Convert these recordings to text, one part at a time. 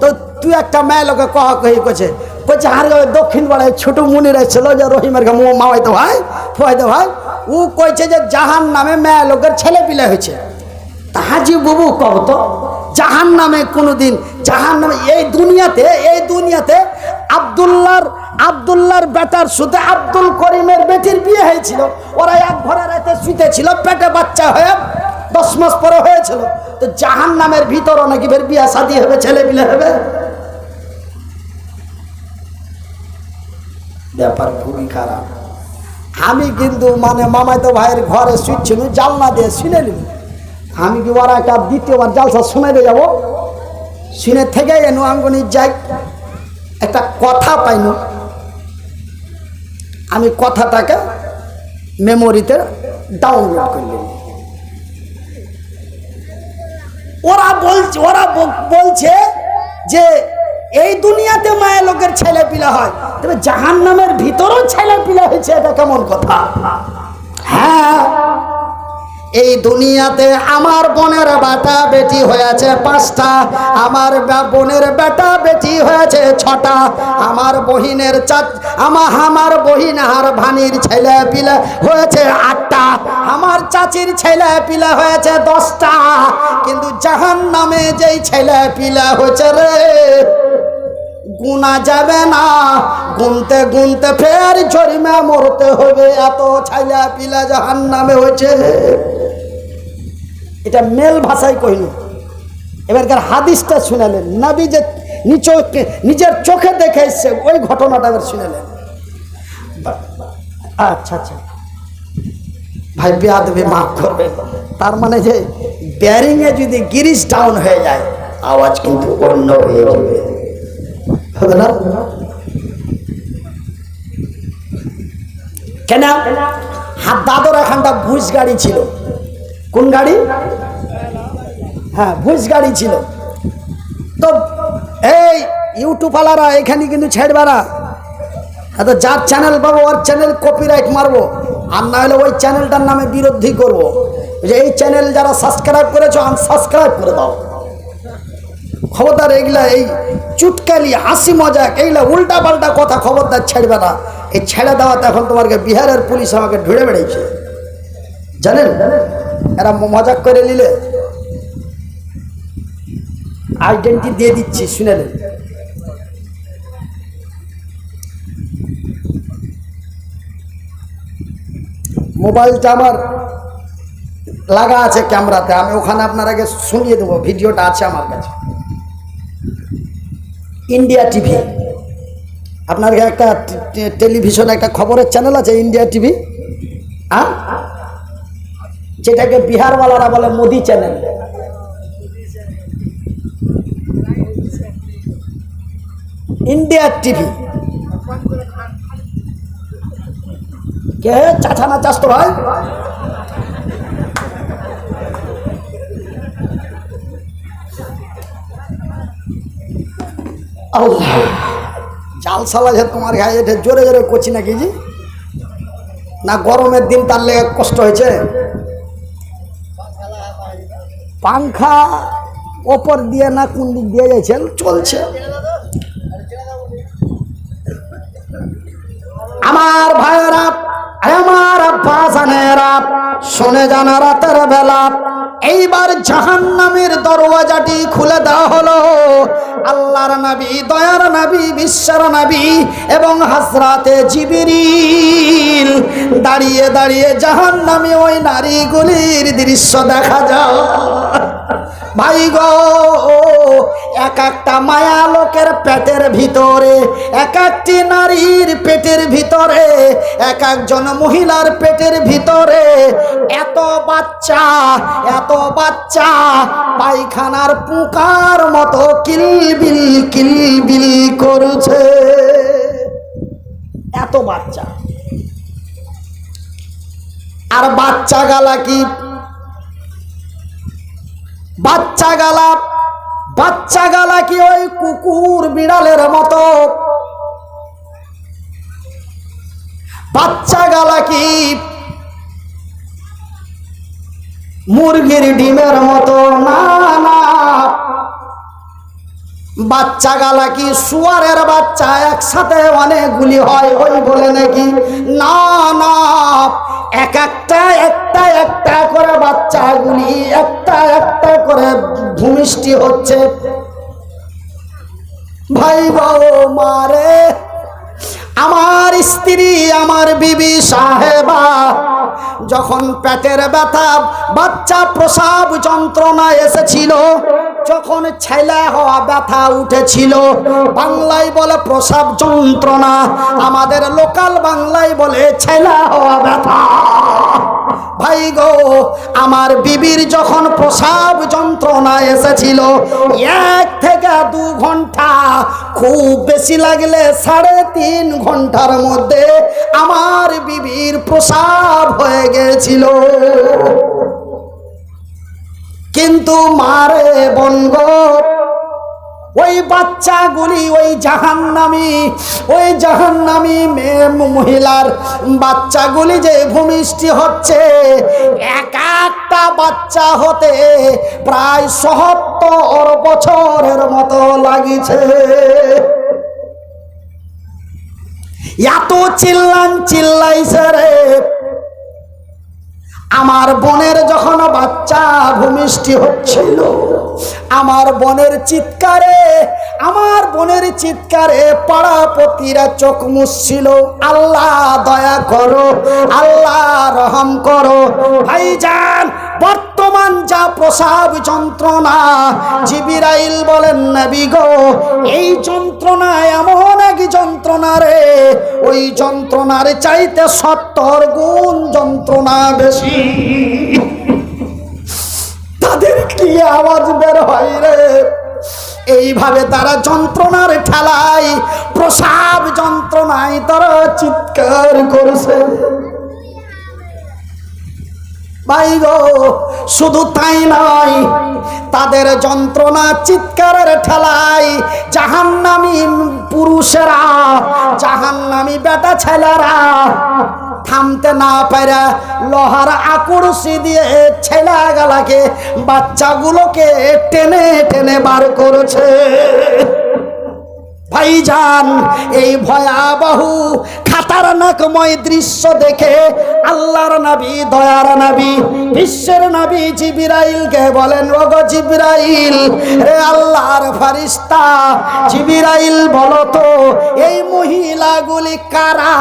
তো তুই একটা মেয়ে লোকে কহ কহি করছে বলছে আর দক্ষিণ পাড়ায় ছোট মুনির ছিল যে, রহিমের মামাইতো ভাই ফুয়াইতো ভাই, ও কইছে যে জাহান নামে মেয়ে লোকের ছেলে পিলে হয়েছে তাহাজি বুবু কব তো জাহান নামে কোনোদিন জাহান নামে এই দুনিয়াতে এই দুনিয়াতে আবদুল্লাহর আবদুল্লাহর বেটার সাথে আব্দুল করিমের বেটির বিয়ে হয়েছিল। ওরা এক ঘরে রাতে শুতে ছিল পেটে বাচ্চা হয়ে দশ মাস পরে হয়েছিল। তো জাহান নামের ভিতরও নাকি ফের বিয়া শাদি হবে ছেলে পিলে হবে। ব্যাপার খুবই খারাপ। আমি কিন্তু মানে মামাইতো ভাইয়ের ঘরে শুচ্ছিল জালনা দিয়ে শুনে নিল। আমি কি ওরা একটা দ্বিতীয়বার জালসা শুনে দিয়ে যাব? শুনে থেকে এনু আঙ্গনি যাই, একটা কথা পাইনু। আমি কথাটাকে মেমোরিতে ডাউনলোড করলাম ওরা বলছে ওরা বলছে যে এই দুনিয়াতে মায়া লোকের ছেলে পিলা হয়। তবে জাহান নামের ভিতরেও ছেলে পিলা হয়েছে এটা কেমন কথা? হ্যাঁ এই দুনিয়াতে আমার বোনের বেটা বেটি হয়েছে পাঁচটা, আমার বোনের বেটা বেটি হয়েছে ছটা, আমার বহিনের চাচ আমার আমার বহিন আর ভানির ছেলে পিলে হয়েছে আটটা, আমার চাচির ছেলে পিলে হয়েছে দশটা, কিন্তু জাহান নামে যেই ছেলে পিলে হয়েছে রে গুনা যাবে না। গুনতে গুনতে ফের জরিমা মরতে হবে, এত ছাইলা পিলা জাহান নামে হয়েছে। এটা মেল ভাষায় কহিনি এবারকার হাদিসটা শুনালেন। নাবি যে নিচকে, নিজের চোখে দেখে এসছে, ওই ঘটনাটা এবার শুনালেন। আচ্ছা আচ্ছা। ভাই বিয়া দেবে মাফ করবে তার মানে যে ব্যারিংয়ে যদি গিরিশ ডাউন হয়ে যায়, আওয়াজ কিন্তু অন্য হয়ে যাবে। না? কেন? হাত দাদর এখানটা ভুজ গাড়ি ছিল। কোন গাড়ি? হ্যাঁ ভুজ গাড়ি ছিল। তো এই ইউটিউবওয়ালারা এখানে কিন্তু ছেড়বা না এত যার চ্যানেল পাবো, ওর চ্যানেল কপিরাইট মারবো। আর না হলে ওই চ্যানেলটার নামে বিরোধী করব। যে এই চ্যানেল যারা সাবস্ক্রাইব করেছ আনসাবস্ক্রাইব করে দাও। খবরদার এইগুলা, এই চুটকালি, হাসি মজাক, এইগুলা উল্টা পাল্টা কথা খবরদার ছেড়বে না এই ছেড়ে দেওয়াতে এখন তোমাকে বিহারের পুলিশ আমাকে ঢুড়ে বেড়েছে জানেন? এরা মজাক করে নিলে। আইডেন্টি দিয়ে দিচ্ছি, শুনে নেন মোবাইলটা আমার লাগা আছে ক্যামেরাতে, আমি ওখানে আপনার আগে শুনিয়ে দেবো, ভিডিওটা আছে আমার কাছে। India TV. আপনার একটা টেলিভিশনে একটা খবরের চ্যানেল আছে, ইন্ডিয়া টিভি? হ্যাঁ? যেটাকে বিহারওয়ালারা বলে মোদি চ্যানেল ইন্ডিয়া টিভি কে চাচা না চাষ তো ভাই? আল্লাহ, জাল সালা যে তোমার গায়ে এটা জোরে জোরে করছি নাকি জি? না গরমের দিন তার লেগে কষ্ট হয়েছে? পাংখা ওপর দিয়ে না কোন দিক দিয়ে যাইছেন? চলছে। আমার ভাইয়েরা আমার আব্বা জানেরা শুনে জানা রাতের বেলা। এইবার জাহান্নামের দরওয়াজাটি খুলে দেওয়া হলো। আল্লাহর নবী, দয়ার নবী, বিশ্বর নবী এবং হাসরাতে জিবিরিল। দাঁড়িয়ে দাঁড়িয়ে জাহান্নামে ওই নারীগুলির দৃশ্য দেখা যায়। ভাই গো এক একটা মায়া লোকের পেটের ভিতরে, এক একটি নারীর পেটের ভিতরে, এক একজন মহিলার পেটের ভিতরে। এত বাচ্চা এত বাচ্চা, পায়খানার পুকার মতো কিলবিল কিলবিল করছে। এত বাচ্চা। আর বাচ্চা গালা কি? বাচ্চা গালা বাচ্চা গালা কি ওই কুকুর বিড়ালের মতো? বাচ্চা গালা কি মুরগির ডিমের মতো? না না। বাচ্চা গালা কি শুয়ারের বাচ্চা একসাথে অনেকগুলি হয়, ওই বলে নাকি? না না, এক একটা একটা একটা করে বাচ্চাগুলি, একটা একটা করে ভূমিষ্ঠি হচ্ছে। ভাই গো মারে আমার স্ত্রী, আমার বিবি সাহেবা, যখন পেটের ব্যথা, বাচ্চা প্রসাব যন্ত্রণা এসেছিল যখন ছেলে হওয়া ব্যথা উঠেছিল, বাংলায় বলে প্রসাব যন্ত্রণা। আমাদের লোকাল বাংলায় বলে ছেলে হওয়া ব্যথা। ভাই গো, আমার বিবির যখন প্রসাব যন্ত্রণা এসেছিল, এক থেকে দু ঘণ্টা, খুব বেশি লাগলে সাড়ে তিন ঘণ্টার মধ্যে আমার বিবির প্রসাব হয়ে গেছিল। কিন্তু মারে বনগ ওই বাচ্চাগুলি ওই জাহান্নামি ওই জাহান্নামি মেয়ে মহিলার বাচ্চাগুলি যে ভূমিষ্ঠি হচ্ছে, এক একটা বাচ্চা হতে প্রায় সত্তর বছরের মতো লাগিছে। এত চিল্লান চিল্লাইছে রে। আমার বোনের যখন বাচ্চা ভূমিষ্ঠি হচ্ছিল, আমার বনের চিৎকারে, আমার বোনের চিৎকারে পাড়াপতিরা চোখ মুছছিল। আল্লাহ দয়া করো, আল্লাহ রহম করো। ভাইজান বর্তমান যা প্রসাব যন্ত্রণা, জিবিরাইল বলেন, নবী গো, এই যন্ত্রণা এমন এক যন্ত্রণা রে, ওই যন্ত্রণার চাইতে সত্তর গুণ যন্ত্রণা বেশি। তাদের কি আওয়াজ বের হয় রে? এইভাবে তারা যন্ত্রণার ঠেলায়, প্রসাব যন্ত্রণায় তারা চিৎকার করছে। ভাই গো, শুধু তাই নয়, তাদের যন্ত্রণা চিৎকারের ঠেলায় জাহান্নামী পুরুষেরা, জাহান্নামী বেটা ছেলেরা থামতে না পারে লোহার আকুরসি দিয়ে ছেলে গালাকে বাচ্চাগুলোকে টেনে টেনে বার করেছে। ভাইজান, এই ভয়াবহ খাতারনাকময় দৃশ্য দেখে আল্লাহর নবী, দয়ার নবী, বিশ্বের নবী জিবিরাইলকে বলেন, ওগো জিবিরাইল, রে আল্লাহর ফারিস্তা জিবিরাইল বলো তো, এই মহিলাগুলি কারা?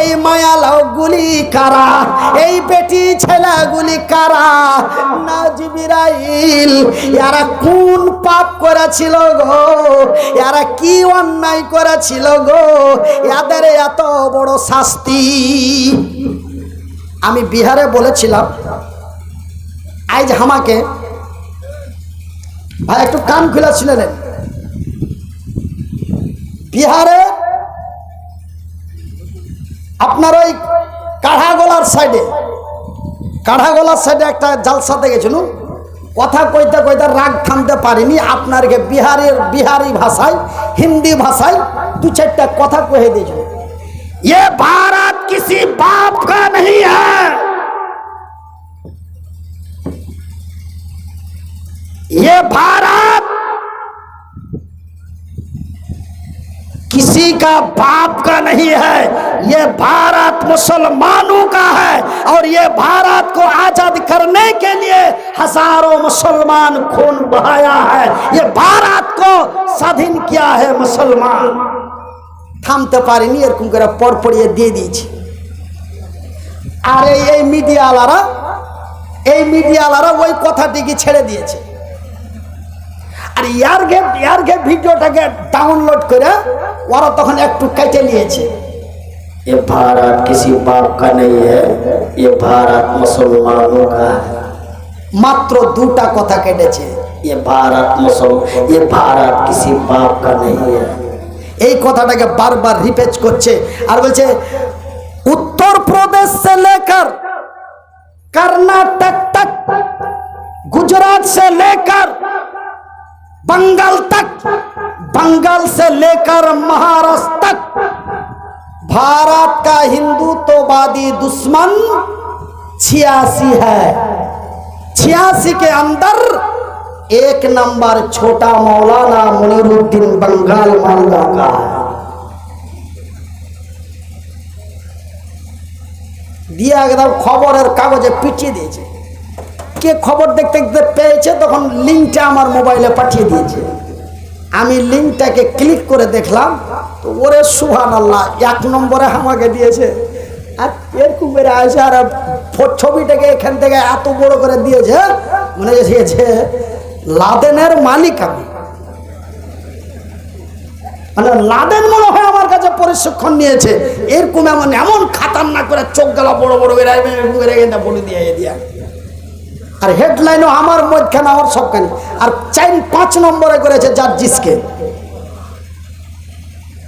এই মায়ালগুলি কারা? এই বেটি ছেলেগুলি কারা? না জিবিরাইল, এরা কোন পাপ করেছিল গো? এরা কি অন্যায় করেছিল গো। এদের এত বড় শাস্তি। আমি বিহারে বলেছিলাম আজ আমাকে ভাই একটু কান খুলে ছিলেন বিহারে আপনার ওই কাঢ়াগোলার সাইডে কাঢ়াগোলার সাইডে একটা জালসাতে গেছিলাম কথা কইতে কইতে রাগ থামতে পারিনি আপনারকে বিহারের বিহারি ভাষায় হিন্দি ভাষায় দু চারটা কথা কহে দিয়েছিল ये भारत किसी बाप का नहीं है ये भारत किसी का बाप का नहीं है ये भारत मुसलमानों का है और ये भारत को आजाद करने के लिए हजारों मुसलमान खून बहाया है ये भारत को स्वाधीन किया है मुसलमान থামতে পারিনি এরকম করে পর পড়িয়ে দিয়ে দিয়েছি আর এই এই মিডিয়াওয়ালারা এই মিডিয়াওয়ালারা ওই কথাটিকে ছেড়ে দিয়েছে আর ইয়ার গে ইয়ার গে ভিডিওটাকে ডাউনলোড করে ওরা তখন একটু কেটে নিয়েছে ये भारत किसी बाप का नहीं है ये भारत मुसलमानों का है মাত্র দুটা কথা কেটেছে ये भारत मुसल ये भारत किसी बाप का नहीं है এই কথাটাকে বারবার রিপেচ করছে আর বলছে উত্তর প্রদেশ से लेकर कर्नाटक तक गुजरात से लेकर बंगाल तक बंगाल से लेकर महाराष्ट्र तक भारत का हिंदुत्ववादी दुश्मन छियासी है छियासी के अंदर एक नंबर छोटा मौलाना मुनीरुद्दीन बंगाल मालदा का है দিয়ে একদম খবরের কাগজে পিছিয়ে দিয়েছে কে খবর দেখতে দেখতে পেয়েছে তখন লিঙ্কটা আমার মোবাইলে পাঠিয়ে দিয়েছে আমি লিঙ্কটাকে ক্লিক করে দেখলাম, তো ওরে সুহান আল্লাহ এক নম্বরে আমাকে দিয়েছে। আর এরকম করে আছে আর ছবিটাকে এখান থেকে এত বড় করে দিয়েছে, মনে হয়েছে লাদেনের মালিক আমি। মানে লাদেন মনে হয় আমার কাছে প্রশিক্ষণ নিয়েছে, এরকম এমন এমন খাতারনাক করে চোখ গেলা বড় বড় করে বলে দিয়ে দিয়া। আর হেডলাইনও আমার মধ্যখানে, আমার সবখানে। আর চাইন পাঁচ নম্বরে করেছে জার্জিসকে।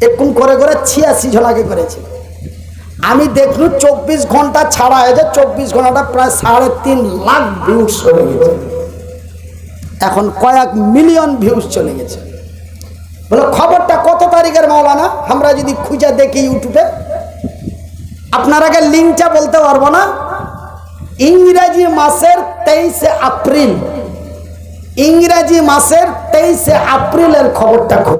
এরকম করে করে ছিয়াশি জনাকে করেছে। আমি দেখলু চব্বিশ ঘণ্টা ছাড়া হয়েছে, চব্বিশ ঘন্টাটা প্রায় সাড়ে তিন লাখ ভিউজ চলে গেছে। এখন কয়েক মিলিয়ন ভিউজ চলে গেছে। বলে, খবরটা কত তারিখের মাওলানা? আমরা যদি খুঁজে দেখি ইউটিউবে আপনার আগে লিঙ্কটা বলতে পারব না? ইংরেজি মাসের তেইশে এপ্রিল। ইংরেজি মাসের তেইশে এপ্রিলের খবরটা খুব